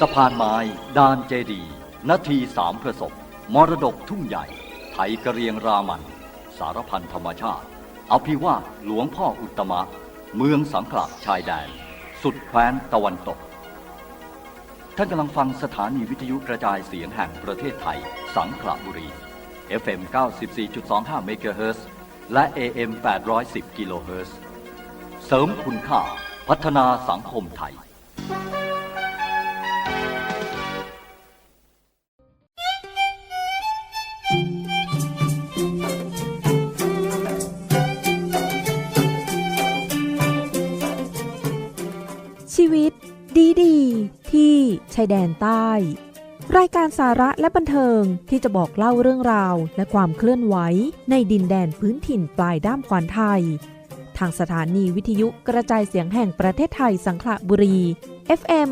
สะพานไม้ดานเจดี นาทีสามประสบ มรดกทุ่งใหญ่ไทยกระเรียงรามัน สารพันธรรมชาติอภิวาทหลวงพ่ออุตตมะ เมืองสังขละชายแดน สุดแคว้นตะวันตก ท่านกำลังฟังสถานีวิทยุกระจายเสียงแห่งประเทศไทย สังขละบุรี FM 94.25เมกะเฮิรตซ์และ AM 810กิโลเฮิรตซ์เสริมคุณค่า พัฒนาสังคมไทยายแดนใต้ รายการสาระและบันเทิงที่จะบอกเล่าเรื่องราวและความเคลื่อนไหวในดินแดนพื้นถิ่นปลายด้ามขวานไทย ทางสถานีวิทยุกระจายเสียงแห่งประเทศไทยสังขละบุรี FM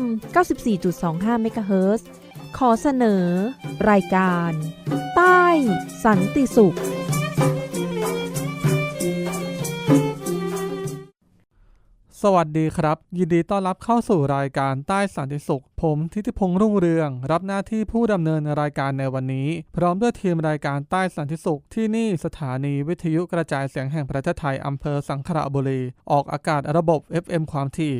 94.25เมกะเฮิรตซ์ขอเสนอ รายการ ใต้สันติสุข สวัสดีครับ ยินดีต้อนรับเข้าสู่รายการใต้สันติสุข ผมทิติพงษ์รุ่งเรือง รับหน้าที่ผู้ดำเนินรายการในวันนี้ พร้อมด้วยทีมรายการใต้สันติสุข ที่นี่สถานีวิทยุกระจายเสียงแห่งประเทศไทยอำเภอสังขละบุรี ออกอากาศระบบ FM ความถี่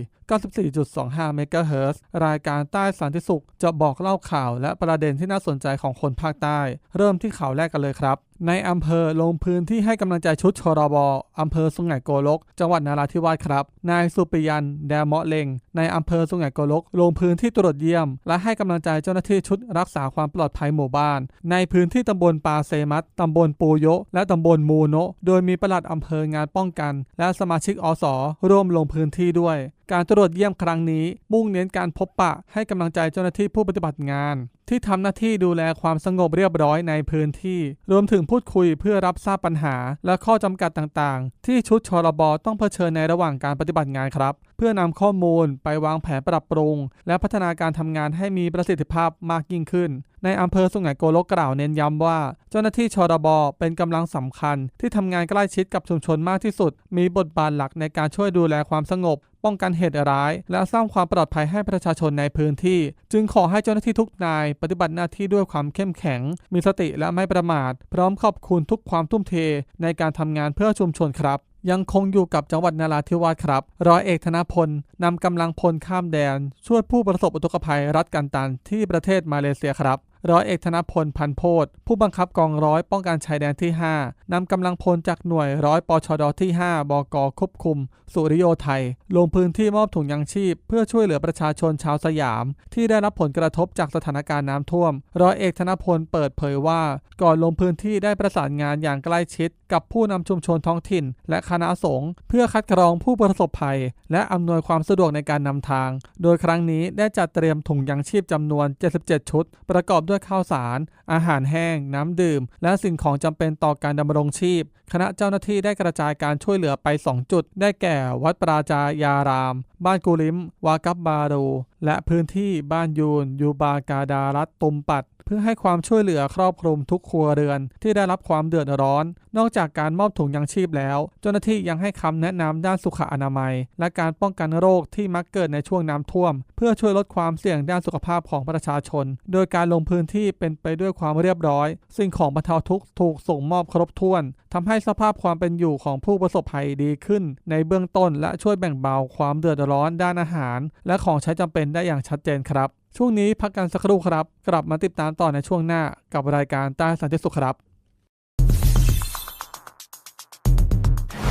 94.25 เมกะเฮิรตซ์รายการใต้สันติสุขจะบอกเล่าข่าวและประเด็นที่น่าสนใจของคนภาคใต้ เริ่มที่ข่าวแรกกันเลยครับ ในอำเภอลงพื้นที่ให้กำลังใจชุดชรบอำเภอสุไหงโกลก จังหวัดนาราธิวาสครับ นายสุปิยัน แดมเมาะเลงในอำเภอสุไหงโกลก ลงพื้นที่ตรวจเยี่ยม และให้กำลังใจเจ้าหน้าที่ชุดรักษาความปลอดภัยหมู่บ้าน ในพื้นที่ตำบลปาเซมัตตำบลปูโยและตำบลมูโนะโดยมีปลัดอำเภองานป้องกัน และสมาชิกอสร่วมลงพื้นที่ด้วยการตรวจเยี่ยมครั้งนี้มุ่งเน้นการพบปะให้กำลังใจเจ้าหน้าที่ผู้ปฏิบัติงาน ที่ทำหน้าที่ดูแลความสงบเรียบร้อยในพื้นที่ รวมถึงพูดคุยเพื่อรับทราบปัญหา และข้อจำกัดต่างๆ ที่ชุดชรบต้องเผชิญในระหว่างการปฏิบัติงานครับ เพื่อนำข้อมูลไปวางแผนปรับปรุง และพัฒนาการทำงานให้มีประสิทธิภาพมากยิ่งขึ้น ในอำเภอสุไหงโกลกกล่าวเน้นย้ำว่า เจ้าหน้าที่ชรบเป็นกำลังสำคัญ ที่ทำงานใกล้ชิดกับชุมชนมากที่สุด มีบทบาทหลักในการช่วยดูแลความสงบ ป้องกันเหตุร้าย และสร้างความปลอดภัยให้ประชาชนในพื้นที่ จึงขอให้เจ้าหน้าที่ทุกนาย ปฏิบัติหน้าที่ด้วยความเข้มแข็ง มีสติและไม่ประมาท พร้อมขอบคุณทุกความทุ่มเท ในการทำงานเพื่อชุมชนครับยังคงอยู่กับจังหวัดนาราธิวาสครับ ร้อยเอกธนพลนำกำลังพลข้ามแดน ช่วยผู้ประสบอุทกภัยรัฐกันตันที่ประเทศมาเลเซียครับ ร้อยเอกธนพลพันโพธผู้บังคับกองร้อยป้องกันชายแดนที่ 5 นำกำลังพลจากหน่วยร้อยปชดที่ 5 บกควบคุม สุริโยไทย ลงพื้นที่มอบถุงยังชีพ เพื่อช่วยเหลือประชาชนชาวสยาม ที่ได้รับผลกระทบจากสถานการณ์น้ำท่วม ร้อยเอกธนพลเปิดเผยว่า ก่อนลงพื้นที่ได้ประสานงานอย่างใกล้ชิด กับผู้นำชุมชนท้องถิ่น และคณะสงฆ์เพื่อคัดกรองผู้ประสบภัย และอำนวยความสะดวกในการนำทาง โดยครั้งนี้ได้จัดเตรียมถุงยังชีพจำนวน 77 ชุด ประกอบด้วยด้วยข้าวสาร อาหารแห้ง น้ำดื่ม และสิ่งของจำเป็นต่อการดำรงชีพ คณะเจ้าหน้าที่ได้กระจายการช่วยเหลือไป 2 จุด ได้แก่ วัดปราจายาราม บ้านกูลิม วากับบารู และพื้นที่บ้านยูน ยูบากาดารัตตุมปัด เพื่อให้ความช่วยเหลือครอบคลุมทุกครัวเรือนที่ได้รับความเดือดร้อน นอกจากการมอบถุงยังชีพแล้ว เจ้าหน้าที่ยังให้คำแนะนำด้านสุขอนามัย และการป้องกันโรคที่มักเกิดในช่วงน้ำท่วม เพื่อช่วยลดความเสี่ยงด้านสุขภาพของประชาชน โดยการลงพื้นที่เป็นไปด้วยความเรียบร้อย สิ่งของบรรเทาทุกข์ถูกส่งมอบครบถ้วนทำให้สภาพความเป็นอยู่ของผู้ประสบภัยดีขึ้น ในเบื้องต้นและช่วยแบ่งเบาความเดือดร้อนด้านอาหาร และของใช้จำเป็นได้อย่างชัดเจนครับ ช่วงนี้พักกันสักครู่ครับ กลับมาติดตามต่อในช่วงหน้ากับรายการใต้สันติสุขครับ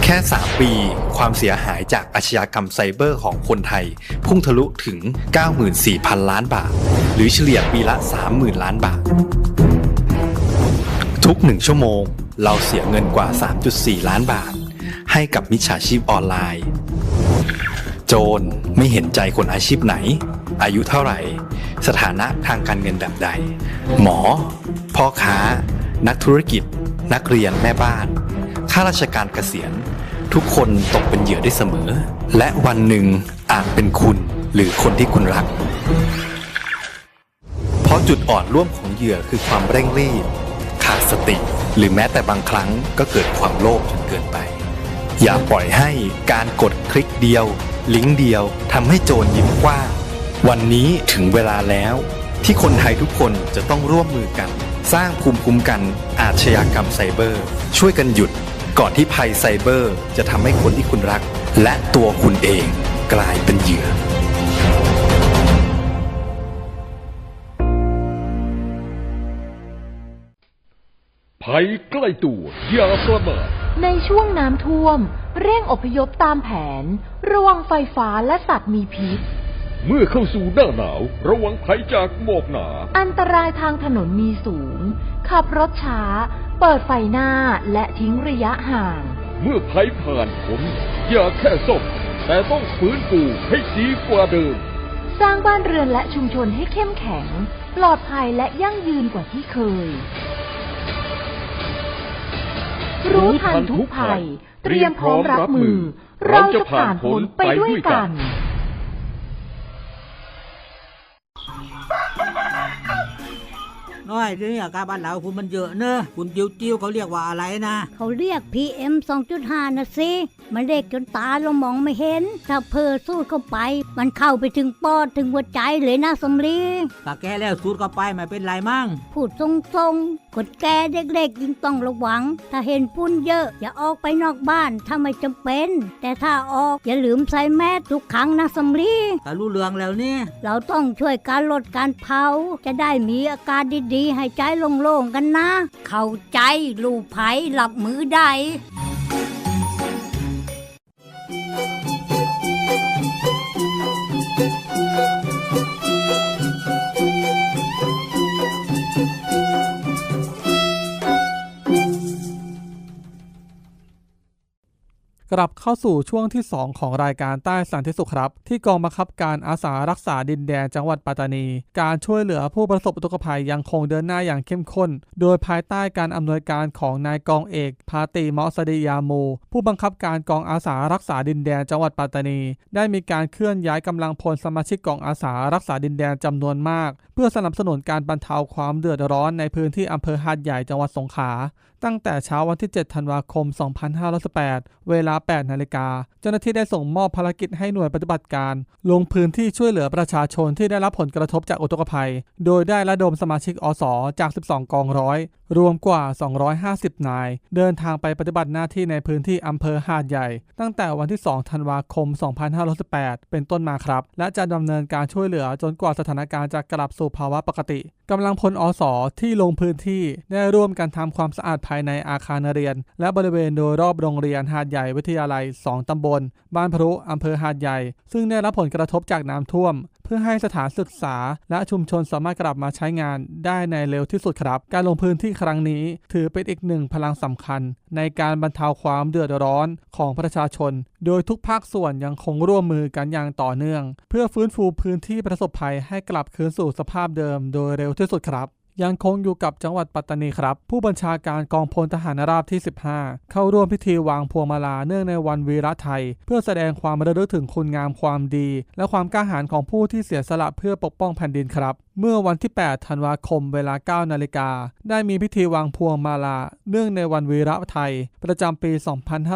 แค่ 3 ปี ความเสียหายจากอาชญากรรมไซเบอร์ของคนไทย พุ่งทะลุถึง 94,000 ล้านบาท หรือเฉลี่ยปีละ 30,000 ล้านบาท ทุกหนึ่งชั่วโมง เราเสียเงินกว่า 3.4 ล้านบาท ให้กับมิจฉาชีพออนไลน์ จร ไม่เห็นใจคนอาชีพไหน อายุเท่าไหร่ สถานะทางการเงินแบบใด หมอ พ่อค้า นักธุรกิจ นักเรียนแม่บ้านข้าราชการเกษียณ ทุกคนตกเป็นเหยื่อได้เสมอ และวันหนึ่งอาจเป็นคุณหรือคนที่คุณรัก เพราะจุดอ่อนร่วมของเหยื่อคือความเร่งรีบ ขาดสติ หรือแม้แต่บางครั้งก็เกิดความโลภจนเกินไป อย่าปล่อยให้การกดคลิกเดียว ลิงก์เดียวทำให้โจรยิ้มกว้างวันนี้ถึงเวลาแล้ว ที่คนไทยทุกคนจะต้องร่วมมือกัน สร้างภูมิคุ้มกันอาชญากรรมไซเบอร์ ช่วยกันหยุดก่อนที่ภัยไซเบอร์ จะทำให้คนที่คุณรัก และตัวคุณเองกลายเป็นเหยื่อภัยใกล้ตัวอย่าประมาทในช่วงน้ำท่วม เร่งอพยพตามแผน ระวังไฟฟ้าและสัตว์มีพิษ เมื่อเข้าสู่หน้าหนาว ระวังภัยจากหมอกหนา อันตรายทางถนนมีสูง ขับรถช้า เปิดไฟหน้าและทิ้งระยะห่าง เมื่อภัยผ่านพ้นอย่าแค่ซ่อมแต่ต้องฟื้นฟูให้ดีกว่าเดิม สร้างบ้านเรือนและชุมชนให้เข้มแข็ง ปลอดภัยและยั่งยืนกว่าที่เคย รู้ทันทุกภัย เตรียมพร้อมรับมือ เราจะผ่านพ้นไปด้วยกัน น้อยเดี๋ยวนี้อาการบ้านเราคุณมันเยอะเนอะคุณจิวจิวเขาเรียกว่าอะไรนะ เขาเรียก PM 2.5 นะสิมันเล็กจนตาเรามองไม่เห็น ถ้าเพอสูดเข้าไป มันเข้าไปถึงปอดถึงหัวใจเลยนะสำลีถ้าแกแล้วสูดเข้าไปไม่เป็นไรมั่ง พูดตรงๆคนแก่เด็กๆยิ่งต้องระวัง ถ้าเห็นฝุ่นเยอะ อย่าออกไปนอกบ้านถ้าไม่จำเป็น แต่ถ้าออกอย่าลืมใส่แมสทุกครั้งนะสำลีถ้ารู้เรื่องแล้วเนี่ย เราต้องช่วยการลดการเผา จะได้มีอาการดีๆให้ใจโล่งๆกันนะ เข้าใจลูกไผหลับมือได้ กลับเข้าสู่ช่วงที่ 2 ของรายการใต้สันติสุขครับ ที่กองบังคับการอาสารักษาดินแดนจังหวัดปัตตานี การช่วยเหลือผู้ประสบอุทกภัยยังคงเดินหน้าอย่างเข้มข้น โดยภายใต้การอำนวยการของนายกองเอกพาติมาะสดียามูผู้บังคับการกองอาสารักษาดินแดนจังหวัดปัตตานี ได้มีการเคลื่อนย้ายกำลังพลสมาชิกกองอาสารักษาดินแดนจำนวนมาก เพื่อสนับสนุนการบรรเทาความเดือดร้อนในพื้นที่อำเภอหาดใหญ่จังหวัดสงขลา ตั้งแต่เช้าวันที่ 7 ธันวาคม 2518 เวลา 8 นาฬิกา เจ้าหน้าที่ได้ส่งมอบภารกิจให้หน่วยปฏิบัติการ ลงพื้นที่ช่วยเหลือประชาชนที่ได้รับผลกระทบจากอุทกภัย โดยได้ระดมสมาชิกอสจาก 12 กองร้อย รวมกว่า 250 นาย เดินทางไปปฏิบัติหน้าที่ในพื้นที่อำเภอหาดใหญ่ ตั้งแต่วันที่ 2 ธันวาคม 2518 เป็นต้นมาครับ และจะดำเนินการช่วยเหลือจนกว่าสถานการณ์จะกลับสู่ภาวะปกติ กำลังพลอสที่ลงพื้นที่ได้ร่วมกันทำความสะอาดภายในอาคารเรียน และบริเวณโดยรอบโรงเรียนหาดใหญ่วิทยาลัย 2 ตำบล บ้านพรุอำเภอหาดใหญ่ ซึ่งได้รับผลกระทบจากน้ำท่วม พื่อให้สถานศึกษา และชุมชนสามารถกลับมาใช้งานได้ในเร็วที่สุดครับ การลงพื้นที่ครั้งนี้ ถือเป็นอีกหนึ่งพลังสำคัญ ในการบรรเทาความเดือดร้อนของประชาชน โดยทุกภาคส่วนยังคงร่วมมือกันอย่างต่อเนื่อง เพื่อฟื้นฟูพื้นที่ประสบภัยให้กลับคืนสู่สภาพเดิม โดยเร็วที่สุดครับ ยังคงอยู่กับจังหวัดปัตตานีครับ ผู้บัญชาการกองพลทหารราบที่ 15 เข้าร่วมพิธีวางพวงมาลาเนื่องในวันวีระไทย เพื่อแสดงความระลึกถึงคุณงามความดี และความกล้าหาญของผู้ที่เสียสละเพื่อปกป้องแผ่นดินครับเมื่อวันที่ 8 ธันวาคมเวลา 9 นาฬิกา ได้มีพิธีวางพวงมาลา เนื่องในวันวีระไทย ประจำปี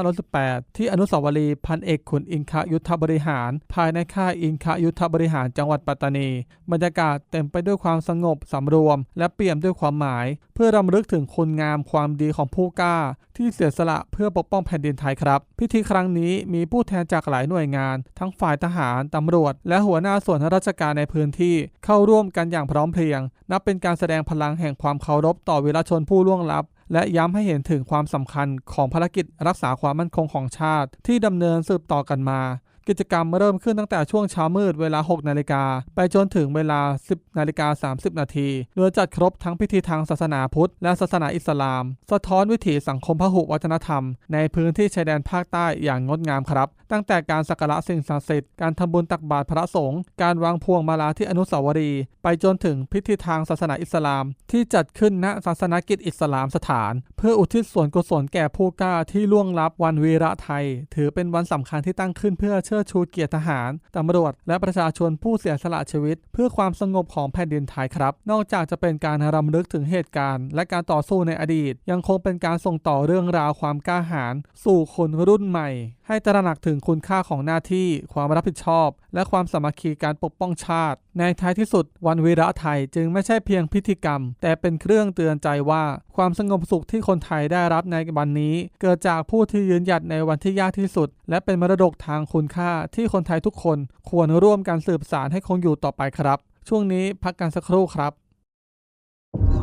2518 ที่อนุสาวรีย์พันเอกขุนอินคยุทธบริหาร ภายในค่ายอินคยุทธบริหารจังหวัดปัตตานี บรรยากาศเต็มไปด้วยความสงบสำรวม และเปี่ยมด้วยความหมาย เพื่อรำลึกถึงคุณงามความดีของผู้กล้า ที่เสียสละเพื่อปกป้องแผ่นดินไทยครับ พิธีครั้งนี้มีผู้แทนจากหลายหน่วยงาน ทั้งฝ่ายทหารตำรวจ และหัวหน้าส่วนราชการในพื้นที่เข้าร่วมกันอย่างพร้อมเพรียง นับเป็นการแสดงพลังแห่งความเคารพต่อวีรชนผู้ล่วงลับ และย้ำให้เห็นถึงความสำคัญของภารกิจรักษาความมั่นคงของชาติ ที่ดำเนินสืบต่อกันมา กิจกรรมเริ่มขึ้นตั้งแต่ช่วงเช้ามืดเวลา 6 นาฬิกา ไปจนถึงเวลา 10 นาฬิกา 30 นาที โดยจัดครบทั้งพิธีทางศาสนาพุทธและศาสนาอิสลาม สะท้อนวิถีสังคมพหุวัฒนธรรม ในพื้นที่ชายแดนภาคใต้อย่างงดงามครับ ตั้งแต่การสักการะสิ่งศักดิ์สิทธิ์ การทำบุญตักบาตรพระสงฆ์ การวางพวงมาลาที่อนุสาวรีย์ ไปจนถึงพิธีทางศาสนาอิสลาม ที่จัดขึ้นณศาสนกิจอิสลามสถาน เพื่ออุทิศส่วนกุศลแก่ผู้กล้าที่ล่วงลับวันวีระไทย ถือเป็นวันสำคัญที่ตั้งขึ้นเพื่อเชิดชิดชูเกียรติทหาร ตำรวจ และประชาชนผู้เสียสละชีวิต เพื่อความสงบของแผ่นดินไทยครับ นอกจากจะเป็นการรำลึกถึงเหตุการณ์ และการต่อสู้ในอดีต ยังคงเป็นการส่งต่อเรื่องราวความกล้าหาญสู่คนรุ่นใหม่ ให้ตระหนักถึงคุณค่าของหน้าที่ ความรับผิดชอบ และความสามัคคีการปกป้องชาติ ในท้ายที่สุด วันวีระไทยจึงไม่ใช่เพียงพิธีกรรม แต่เป็นเครื่องเตือนใจว่า ความสงบสุขที่คนไทยได้รับในวันนี้ เกิดจากผู้ที่ยืนหยัดในวันที่ยากที่สุด และเป็นมรดกทางคุณค่าที่คนไทยทุกคนควรร่วมกันสืบสารให้คงอยู่ต่อไปครับ ช่วงนี้พักกันสักครู่ครับ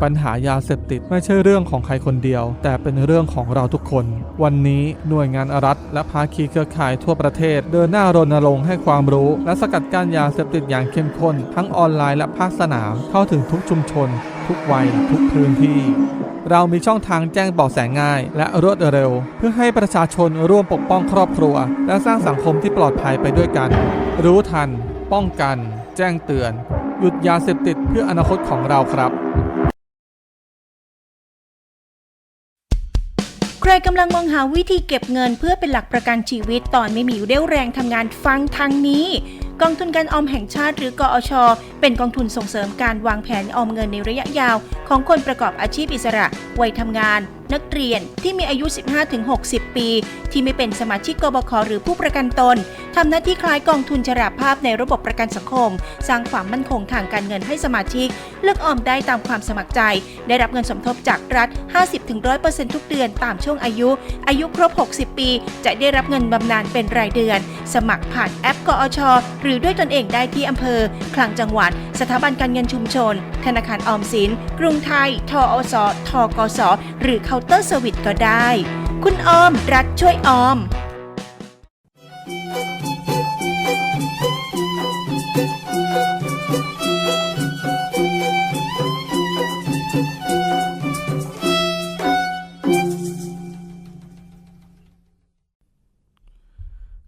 ปัญหายาเสพติดไม่ใช่เรื่องของใครคนเดียว แต่เป็นเรื่องของเราทุกคน วันนี้หน่วยงานรัฐ และภาคีเครือข่ายทั่วประเทศ เดินหน้ารณรงค์ให้ความรู้ และสกัดกั้นยาเสพติดอย่างเข้มข้น ทั้งออนไลน์และภาคสนามเข้าถึงทุกชุมชน ทุกวัย ทุกพื้นที่เรามีช่องทางแจ้งเบาะแสง่าย และรวดเร็ว เพื่อให้ประชาชนร่วมปกป้องครอบครัว และสร้างสังคมที่ปลอดภัยไปด้วยกัน รู้ทัน ป้องกัน แจ้งเตือน หยุดยาเสพติดเพื่ออนาคตของเราครับ ใครกำลังมองหาวิธีเก็บเงินเพื่อเป็นหลักประกันชีวิตตอนไม่มีเรี่ยวแรงทำงานฟังทางนี้ กองทุนการออมแห่งชาติหรือกอช เป็นกองทุนส่งเสริมการวางแผนออมเงินในระยะยาว ของคนประกอบอาชีพอิสระวัยทำงาน นักเรียนที่มีอายุ 15-60 ปี ที่ไม่เป็นสมาชิกกบขหรือผู้ประกันตนทำหน้าที่คล้ายกองทุนชราภาพในระบบประกันสังคม สร้างความมั่นคงทางการเงินให้สมาชิก เลือกออมได้ตามความสมัครใจ ได้รับเงินสมทบจากรัฐ 50-100%ทุกเดือนตามช่วงอายุ อายุครบ 60 ปี จะได้รับเงินบำนาญเป็นรายเดือน สมัครผ่านแอปกอช หรือด้วยตนเองได้ที่อำเภอ คลังจังหวัดสถาบันการเงินชุมชน ธนาคารออมสิน กรุงไทย ทอสทกส หรือเคาน์เตอร์เซอร์วิสก็ได้ คุณออม รัฐช่วยออม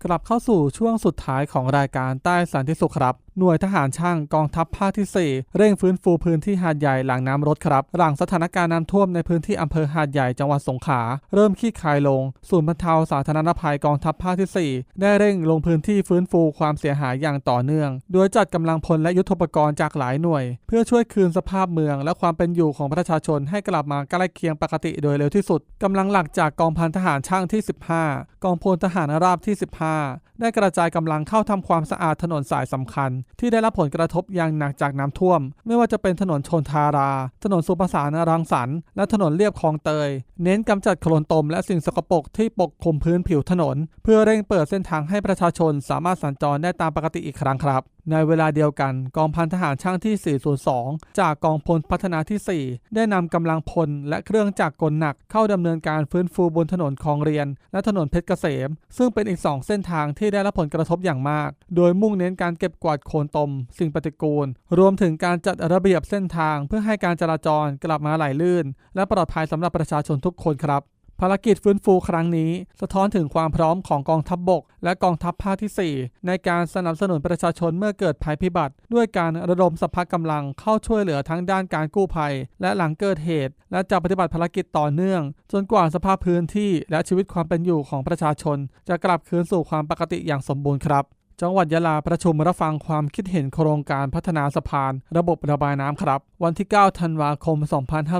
กลับเข้าสู่ช่วงสุดท้ายของรายการใต้สันติสุขครับ หน่วยทหารช่างกองทัพภาคที่ 4 เร่งฟื้นฟูพื้นที่หาดใหญ่หลังน้ำลดครับ หลังสถานการณ์น้ำท่วมในพื้นที่อำเภอหาดใหญ่จังหวัดสงขลาเริ่มคลี่คลายลง ศูนย์บรรเทาสาธารณภัยกองทัพภาคที่ 4 ได้เร่งลงพื้นที่ฟื้นฟูความเสียหายอย่างต่อเนื่อง โดยจัดกำลังพลและยุทธปกรณ์จากหลายหน่วย เพื่อช่วยคืนสภาพเมือง และความเป็นอยู่ของประชาชนให้กลับมาใกล้เคียงปกติโดยเร็วที่สุดกำลังหลักจากกองพันทหารช่างที่ 15 กองพลทหารราบที่ 15 ได้กระจายกำลังเข้าทำความสะอาดถนนสายสำคัญที่ได้รับผลกระทบอย่างหนักจากน้ำท่วม ไม่ว่าจะเป็นถนนชนทารา ถนนสุภาษานรังสรรค์และถนนเลียบคลองเตย เน้นกำจัดโคลนตมและสิ่งสกปรกที่ปกคลุมพื้นผิวถนน เพื่อเร่งเปิดเส้นทางให้ประชาชนสามารถสัญจรได้ตามปกติอีกครั้งครับ ในเวลาเดียวกัน กองพันทหารช่างที่ 402 จากกองพลพัฒนาที่ 4 ได้นำกำลังพลและเครื่องจักรกลหนักเข้าดำเนินการฟื้นฟูบนถนนคลองเรียน และถนนเพชรเกษม ซึ่งเป็นอีก 2 เส้นทางที่ได้รับผลกระทบอย่างมาก โดยมุ่งเน้นการเก็บกวาดโคลนตม สิ่งปฏิกูล รวมถึงการจัดระเบียบเส้นทาง เพื่อให้การจราจรกลับมาไหลลื่น และปลอดภัยสำหรับประชาชนทุกคนครับ ภารกิจฟื้นฟูครั้งนี้ สะท้อนถึงความพร้อมของกองทัพบบก และกองทัพภาคที่ 4 ในการสนับสนุนประชาชนเมื่อเกิดภัยพิบัติ ด้วยการระดมสภากำลังเข้าช่วยเหลือทั้งด้านการกู้ภัย และหลังเกิดเหตุ และจะปฏิบัติภารกิจต่อเนื่อง จนกว่าสภาพพื้นที่และชีวิตความเป็นอยู่ของประชาชน จะกลับคืนสู่ความปกติอย่างสมบูรณ์ครับจังหวัดยะลาประชุมรับฟังความคิดเห็นโครงการพัฒนาสะพาน ระบบระบายน้ำครับวันที่ 9 ธันวาคม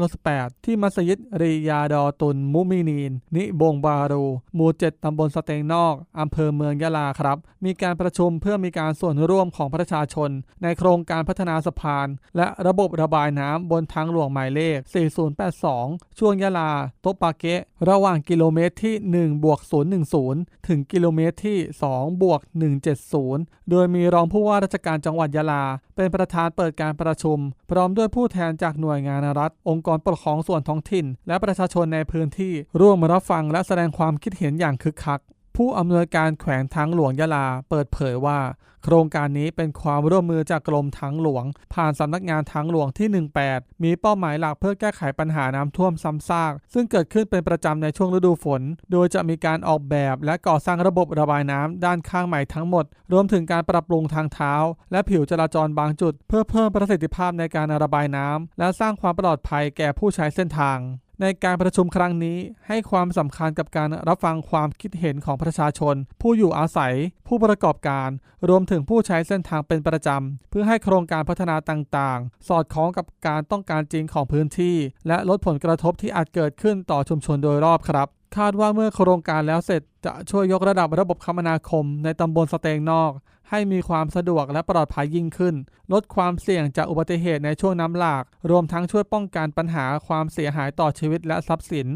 2518 ที่มัสยิดรียาดอตุนมุมินีน นิบงบารู หมู่ 7 ตำบลสเตงนอก อำเภอเมืองยะลาครับ มีการประชุมเพื่อมีการส่วนร่วมของประชาชน ในโครงการพัฒนาสะพาน และระบบระบายน้ำบนทางหลวงหมายเลข 4082 ช่วงยะลา โตปาเกะ ระหว่างกิโลเมตรที่1บวก010 ถึงกิโลเมตรที่2บวก170 โดยมีรองผู้ว่าราชการจังหวัดยะลา เป็นประธานเปิดการประชุม พร้อมด้วยผู้แทนจากหน่วยงานรัฐ องค์กรปกครองส่วนท้องถิ่น และประชาชนในพื้นที่ร่วมรับฟังและแสดงความคิดเห็นอย่างคึกคัก ผู้อำนวยการแขวงทางหลวงยะลา เปิดเผยว่า โครงการนี้เป็นความร่วมมือจากกรมทางหลวง ผ่านสำนักงานทางหลวงที่ 18 มีเป้าหมายหลักเพื่อแก้ไขปัญหาน้ำท่วมซ้ำซาก ซึ่งเกิดขึ้นเป็นประจำในช่วงฤดูฝน โดยจะมีการออกแบบและก่อสร้างระบบระบายน้ำด้านข้างใหม่ทั้งหมด รวมถึงการปรับปรุงทางเท้า และผิวจราจรบางจุด เพื่อเพิ่มประสิทธิภาพในการระบายน้ำและสร้างความปลอดภัยแก่ผู้ใช้เส้นทาง ในการประชุมครั้งนี้ให้ความสำคัญกับการรับฟังความคิดเห็นของประชาชน ผู้อยู่อาศัย ผู้ประกอบการ รวมถึงผู้ใช้เส้นทางเป็นประจำ เพื่อให้โครงการพัฒนาต่างๆ สอดคล้องกับการต้องการจริงของพื้นที่ และลดผลกระทบที่อาจเกิดขึ้นต่อชุมชนโดยรอบครับคาดว่าเมื่อโครงการแล้วเสร็จจะช่วยยกระดับระบบคมนาคมในตำบลสเตงนอก ให้มีความสะดวกและปลอดภัยยิ่งขึ้น ลดความเสี่ยงจากอุบัติเหตุในช่วงน้ำหลาก รวมทั้งช่วยป้องกันปัญหาความเสียหายต่อชีวิตและทรัพย์สิน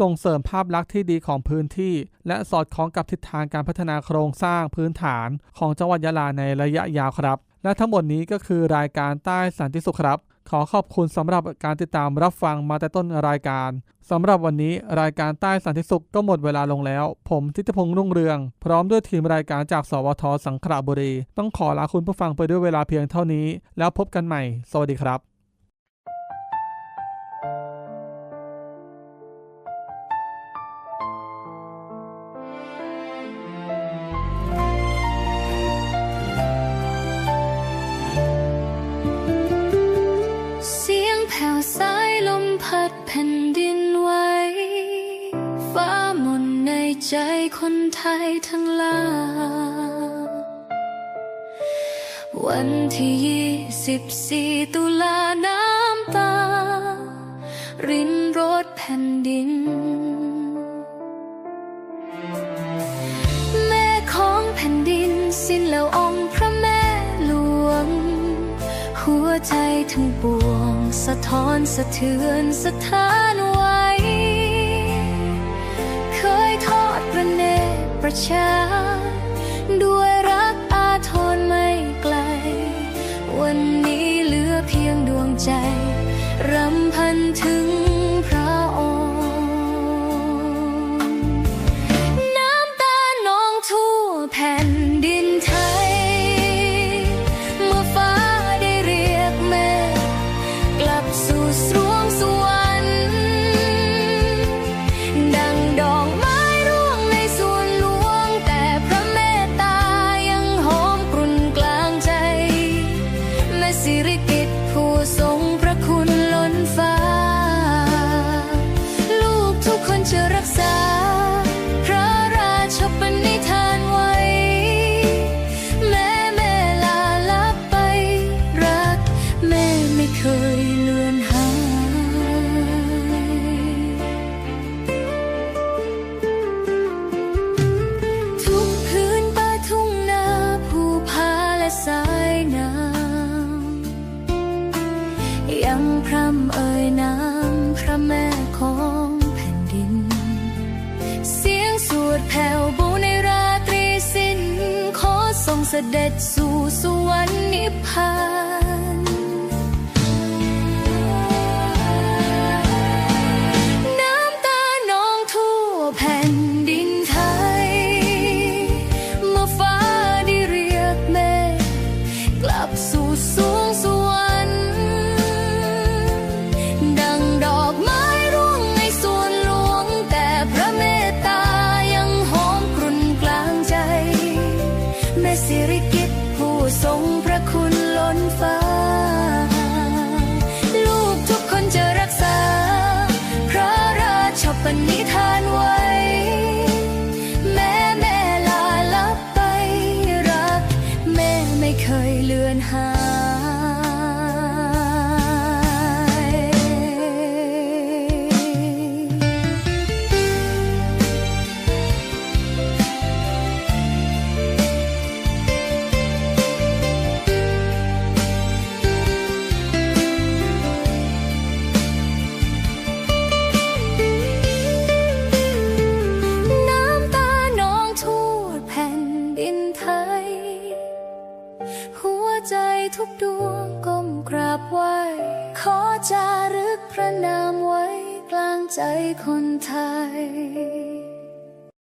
ส่งเสริมภาพลักษณ์ที่ดีของพื้นที่ และสอดคล้องกับทิศทางการพัฒนาโครงสร้างพื้นฐานของจังหวัดยะลาในระยะยาวครับ และทั้งหมดนี้ก็คือรายการใต้สันติสุขครับ ขอขอบคุณสำหรับการติดตามรับฟังมาแต่ต้นรายการสำหรับวันนี้รายการใต้สันติสุขก็หมดเวลาลงแล้ว ผมทิตพงษ์รุ่งเรือง พร้อมด้วยทีมรายการจากสวทสังขละบุรี ต้องขอลาคุณผู้ฟังไปด้วยเวลาเพียงเท่านี้ แล้วพบกันใหม่ สวัสดีครับ ไทยทั้งหลายวันที่ยี่สิบสี่ตุลาน้ำตา รินรดแผ่นดิน แม่ของแผ่นดินสิ้นแล้วองค์พระแม่หลวง หัวใจทั้งปวง สะท้อนสะเทือนสะ ต